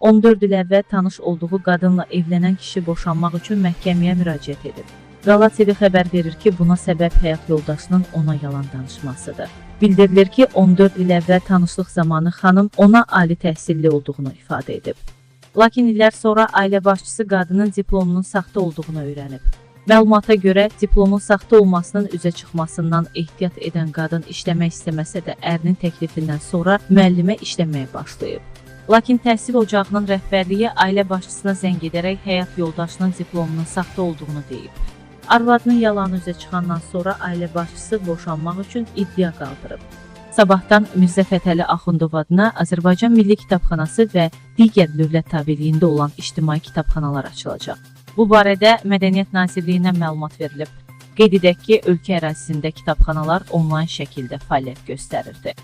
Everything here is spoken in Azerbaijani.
14 il əvvəl tanış olduğu qadınla evlənən kişi boşanmaq üçün məhkəməyə müraciət edib. Qala TV xəbər verir ki, buna səbəb həyat yoldaşının ona yalan danışmasıdır. Bildirilir ki, 14 il əvvəl tanışlıq zamanı xanım ona ali təhsilli olduğunu ifadə edib. Lakin illər sonra ailə başçısı qadının diplomunun saxta olduğunu öyrənib. Məlumata görə diplomun saxta olmasının üzə çıxmasından ehtiyat edən qadın işləmək istəməsə də ərinin təklifindən sonra müəllimə işləməyə başlayıb. Lakin təhsil ocağının rəhbərliyi ailə başçısına zəng edərək həyat yoldaşının diplomunun saxta olduğunu deyib. Arvadının yalanı üzə çıxandan sonra ailə başçısı boşanmaq üçün iddia qaldırıb. Sabahdan Mirzə Fətəli Axundov adına Azərbaycan Milli Kitabxanası və digər dövlət tabeliyində olan ictimai kitabxanalar açılacaq. Bu barədə Mədəniyyət Nazirliyindən məlumat verilib. Qeyd edək ki, ölkə ərazisində kitabxanalar onlayn şəkildə fəaliyyət göstərirdi.